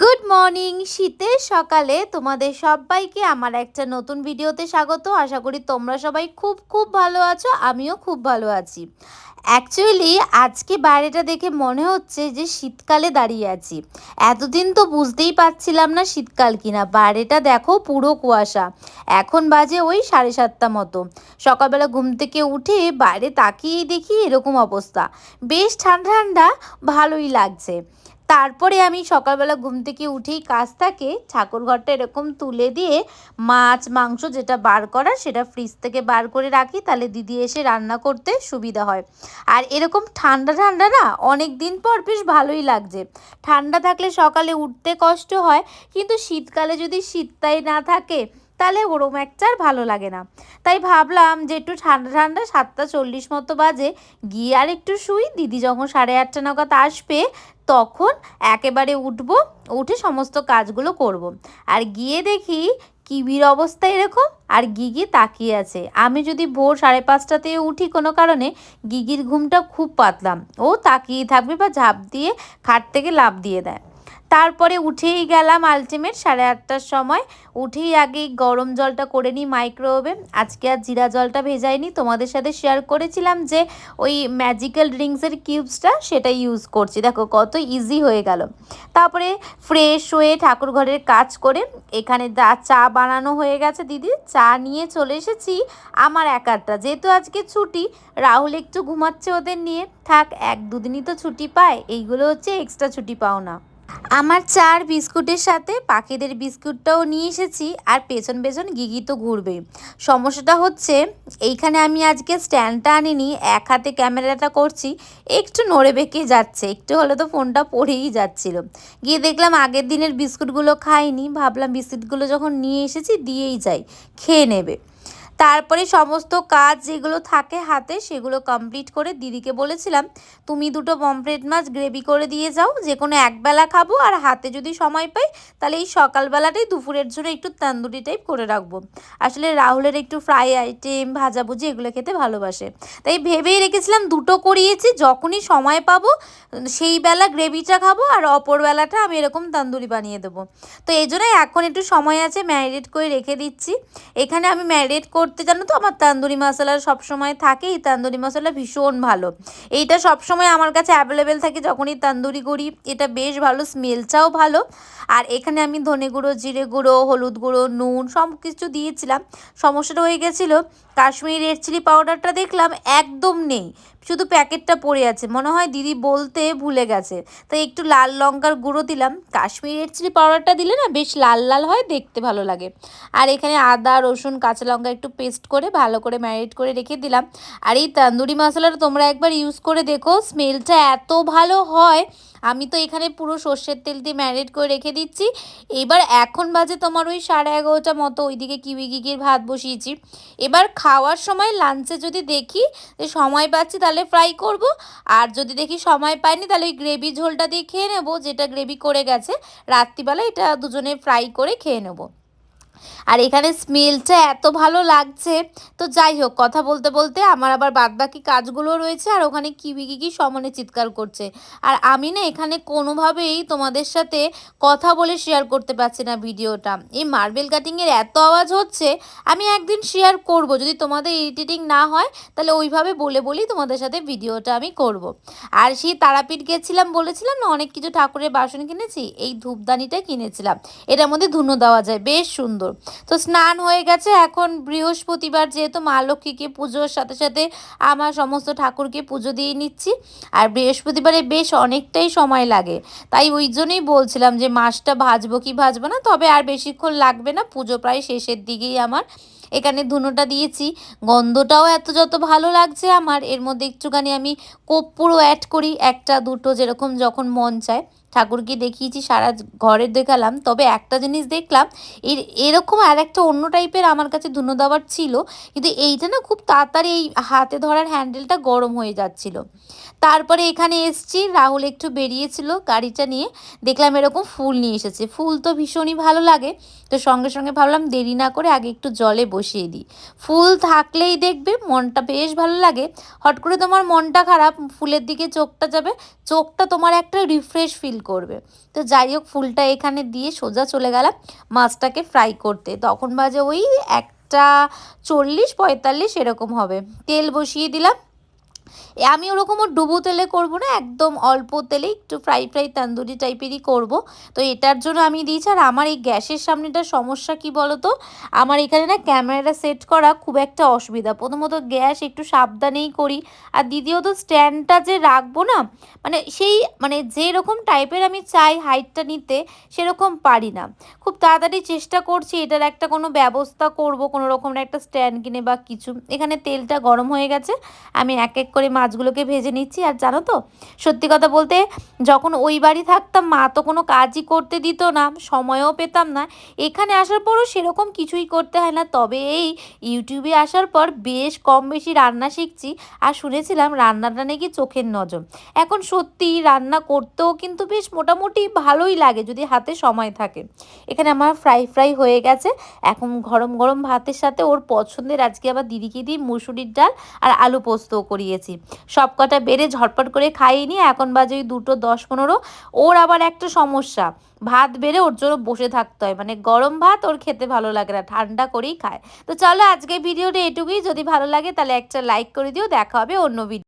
Good morning শীতের সকালে তোমাদের সবাইকে আমার একটা নতুন ভিডিওতে স্বাগত। আশা করি তোমরা সবাই খুব খুব ভালো আছো, আমিও খুব ভালো আছি। অ্যাকচুয়ালি আজকে বাইরেটা দেখে মনে হচ্ছে যে শীতকালে দাঁড়িয়ে আছি। এতদিন তো বুঝতেই পারছিলাম না শীতকাল কিনা। বাইরেটা দেখো পুরো কুয়াশা। এখন বাজে ওই সাড়ে সাতটা মতো। সকালবেলা ঘুম থেকে উঠে বাইরে তাকিয়ে দেখি এরকম অবস্থা। বেশ ঠান্ডা ঠান্ডা, ভালোই লাগছে। তারপরে আমি সকালবেলা ঘুম থেকে উঠেই কাজ থাকে ঠাকুর ঘরটা এরকম তুলে দিয়ে মাছ, মাংস যেটা বার করা সেটা ফ্রিজ থেকে বার করে রাখি, তাহলে দিদি এসে রান্না করতে সুবিধা হয়। আর এরকম ঠান্ডা ঠান্ডা না অনেক দিন পর বেশ ভালোই লাগছে। ঠান্ডা থাকলে সকালে উঠতে কষ্ট হয়, কিন্তু শীতকালে যদি শীতটাই না থাকে, তাহলে ওরম একটা আর ভালো লাগে না। তাই ভাবলাম যে একটু ঠান্ডা ঠান্ডা সাতটা চল্লিশ মতো বাজে, গিয়ে আর একটু শুই, দিদি যখন সাড়ে আটটা নাগাদ আসবে তখন একেবারে উঠব, উঠে সমস্ত কাজগুলো করব। আর গিয়ে দেখি কিবির অবস্থা এরকম, আর গিগি তাকিয়ে আছে। আমি যদি ভোর সাড়ে পাঁচটাতে উঠি কোনো কারণে, গিগির ঘুমটা খুব পাতলাম। ও তাকিয়ে থাকবে বা ঝাঁপ দিয়ে খাট থেকে লাভ দিয়ে দেয়। তারপরে উঠেই গেলাম আলটিমেট সাড়ে আটটার সময়। উঠেই আগে গরম জলটা করে নিই মাইক্রোওয়েভে আজকে আর জিরা জলটা ভেজাইনি, তোমাদের সাথে শেয়ার করেছিলাম যে ওই ম্যাজিক্যাল ড্রিঙ্কসের কিউবসটা সেটা ইউজ করছি। দেখো কত ইজি হয়ে গেল। তারপরে ফ্রেশ হয়ে ঠাকুর ঘরের কাজ করে এখানে চা বানানো হয়ে গেছে দিদি। চা নিয়ে চলে এসেছি আমার একারটা। যেহেতু আজকে ছুটি, রাহুল একটু ঘুমাচ্ছে ওদের নিয়ে। থাক, এক দুদিনই তো ছুটি পায়। এইগুলো হচ্ছে এক্সট্রা ছুটি পাও না আমার চার বিস্কুটের সাথে পাখিদের বিস্কুটটাও নিয়ে এসেছি আর পেছন পেছন গিগি তো ঘুরবে। সমস্যাটা হচ্ছে এইখানে আমি আজকে স্ট্যান্ডটা আনিনি, এক হাতে ক্যামেরাটা করছি, একটু নড়ে বেঁকে যাচ্ছে, একটু হলে তো ফোনটা পড়েই যাচ্ছিল। গিয়ে দেখলাম আগের দিনের বিস্কুটগুলো খাইনি, ভাবলাম বিস্কুটগুলো যখন নিয়ে এসেছি দিয়েই যাই, খেয়ে নেবে। তারপরে সমস্ত কাজ যেগুলো থাকে হাতে, সেগুলো কমপ্লিট করে দিদিকে বলেছিলাম, তুমি দুটো পমফ্রেট মাছ গ্রেভি করে দিয়ে যাও যে কোনো একবেলা খাব, আর হাতে যদি সময় পাই, তাহলে এই সকালবেলাটাই দুপুরের জন্য একটু তান্দুরি টাইপ করে রাখব। আসলে রাহুলের একটু ফ্রাই আইটেম ভাজাভুজি এগুলো খেতে ভালোবাসে। তাই ভেবেই রেখেছিলাম দুটো করিয়েছি, যখনই সময় পাবো, সেই বেলা গ্রেভিটা খাব, আর অপর বেলাটা আমি এরকম তান্দুরি বানিয়ে দেবো। তো এই এখন একটু সময় আছে ম্যারিনেট করে রেখে দিচ্ছি। এখানে আমি ম্যারিনেট করতে জানো তো? আমার তান্দুরি মশলা সবসময় থাকে। এই তান্দুরি মশলা ভীষণ ভালো। এইটা সবসময় আমার কাছে অ্যাভেলেবেল থাকে যখনই তান্দুরি করি। এটা বেশ ভালো স্মেলটাও ভালো। আর এখানে আমি ধনে গুঁড়ো, জিরে গুঁড়ো, হলুদ গুঁড়ো, নুন সব কিছু দিয়েছিলাম। সমস্যাটা হয়ে গেছিল, কাশ্মীরি রেড চিলি পাউডারটা দেখলাম একদম নেই। শুধু প্যাকেটটা পড়ে আছে। মনে হয় দিদি বলতে ভুলে গেছে। তাই একটু লাল লঙ্কার গুঁড়ো দিলাম। কাশ্মীরি রেড চিলি পাউডারটা দিলে না বেশ লাল লাল হয়, দেখতে ভালো লাগে। আর এখানে আদা, রসুন, কাঁচা লঙ্কা একটু পেস্ট করে ভালো করে ম্যারিনেট করে রেখে দিলাম। আর এই তান্দুরি মশলাটা তোমরা একবার ইউজ করে দেখো স্মেলটা এত ভালো হয়। আমি তো এখানে পুরো সর্ষের তেল দিয়ে ম্যারিনেট করে রেখে দিচ্ছি। এবার এখন বাজে তোমার ওই সাড়ে এগারোটা মতো, ওইদিকে কিউই গিগির ভাত বসিয়েছি। এবার খাওয়ার সময় লাঞ্চে যদি দেখি যে সময় পাচ্ছি তাহলে ফ্রাই করব। আর যদি দেখি সময় পাইনি তাহলে ওই গ্রেভি ঝোলটা দিয়ে খেয়ে নেব, যেটা গ্রেভি করে গেছে। রাত্রিবেলা এটা দুজনে ফ্রাই করে খেয়ে নেব। আর এখানে স্মেলটা এত ভালো লাগছে। তো যাই হোক, কথা বলতে বলতে আমার আবার বাদবাকি কাজগুলো রয়েছে আর ওখানে কিবি কিকি সমানে চিৎকার করছে। আর আমি না এখানে কোনোভাবেই তোমাদের সাথে কথা বলে শেয়ার করতে পারছি না ভিডিওটা। এই মার্বেল কাটিংয়ের এত আওয়াজ হচ্ছে, আমি একদিন শেয়ার করব। যদি তোমাদের এডিটিং না হয়, তাহলে ওইভাবে বলে বলেই তোমাদের সাথে ভিডিওটা আমি করব। আর সেই তারাপীঠ গেছিলাম, বলেছিলাম না, অনেক কিছু ঠাকুরের বাসন কিনেছি, এই ধূপদানিটা কিনেছিলাম। এটার মধ্যে ধুনো দেওয়া যায়, বেশ সুন্দর। তো স্নান হয়ে গেছে, এখন বৃহস্পতিবার যেহেতু মা লক্ষ্মীকে পুজোর সাথে সাথে আমার সমস্ত ঠাকুরকে পুজো দিয়ে নিচ্ছি। আর বৃহস্পতিবারে বেশ অনেকটাই সময় লাগে। তাই ওই জন্যই বলছিলাম যে মাছটা ভাজবো কি ভাজবো না, তবে আর বেশিক্ষণ লাগবে না, পুজো প্রায় শেষের দিকেই আমার। এখানে ধুনোটা দিয়েছি, গন্ধটাও এত যত ভালো লাগছে আমার, এর মধ্যে একটুখানি আমি কর্পূরও অ্যাড করি, একটা দুটো যেরকম যখন মন চায়। ঠাকুরকে দেখিয়েছি, সারা ঘরের দেখালাম। তবে একটা জিনিস দেখলাম, এর, এরকম আর একটা অন্য টাইপের আমার কাছে ধুনো দেওয়ার ছিল, কিন্তু এইটা না খুব তাড়াতাড়ি এই হাতে ধরার হ্যান্ডেলটা গরম হয়ে যাচ্ছিল। তারপরে এখানে এসছি, রাহুল একটু বেরিয়েছিল গাড়িটা নিয়ে, দেখলাম এরকম ফুল নিয়ে এসেছে। ফুল তো ভীষণই ভালো লাগে, তো সঙ্গে সঙ্গে ভাবলাম দেরি না করে আগে একটু জলে বসিয়ে দিই। ফুল থাকলেই দেখবে, মনটা বেশ ভালো লাগে। হট করে তোমার মনটা খারাপ, ফুলের দিকে চোখটা যাবে, চোখটা তোমার একটা রিফ্রেশ ফিল করবে। তো যাই হোক, ফুলটা এখানে দিয়ে সোজা চলে গেলাম মাছটাকে ফ্রাই করতে। তখন বাজে ওই একটা চল্লিশ পঁয়তাল্লিশ এরকম হবে। তেল বসিয়ে দিলাম। আমি ওরকমও ডুবো তেলে করব না, একদম অল্প তেলে একটু ফ্রাই ফ্রাই তান্দুরি টাইপেরই করব। তো এটার জন্য আমি দিয়েছি, আর আমার এই গ্যাসের সামনেটা সমস্যা কি বলো তো আমার এখানে না ক্যামেরাটা সেট করা খুব একটা অসুবিধা। প্রথমত গ্যাস একটু সাবধানেই করি, আর দ্বিতীয়ত স্ট্যান্ডটা যে রাখব না মানে সেই মানে যেরকম টাইপের আমি চাই হাইটটা নিতে, সেরকম পারি না। খুব তাড়াতাড়ি চেষ্টা করছি, এটার একটা কোনো ব্যবস্থা করব, কোনো রকমের একটা স্ট্যান্ড কিনে বা কিছু। এখানে তেলটা গরম হয়ে গেছে, আমি এক এক করে মাছগুলোকে ভেজে নিচ্ছি। আর জানো তো, সত্যি কথা বলতে যখন ওই বাড়ি থাকতাম, মা তো কোনো কাজই করতে দিত না, সময়ও পেতাম না। এখানে আসার পরও সেরকম কিছুই করতে হয় না। তবে এই ইউটিউবে আসার পর বেশ কম বেশি রান্না শিখছি। আর শুনেছিলাম রান্নাটা নাকি চোখের নজর। এখন সত্যি রান্না করতেও কিন্তু বেশ মোটামুটি ভালোই লাগে যদি হাতে সময় থাকে। এখানে আমার ফ্রাই ফ্রাই হয়ে গেছে। এখন গরম গরম ভাতের সাথে ওর পছন্দের আজকে আবার দিদিকে দিয়ে মুসুরির ডাল আর আলু পোস্তও করিয়েছি। সব কটা বেড়ে ঝটপট করে খাইয়ে নিয়ে এখন বাজে ওই দুটো দশ পনেরো। ওর আবার একটা সমস্যা, ভাত বেড়ে ওর জন্য বসে থাকতে হয়। মানে গরম ভাত ওর খেতে ভালো লাগে না, ঠান্ডা করেই খায়। তো চলো আজকে ভিডিওটা এটুকুই। যদি ভালো লাগে তাহলে একটা লাইক করে দিও। দেখা হবে অন্য ভিডিও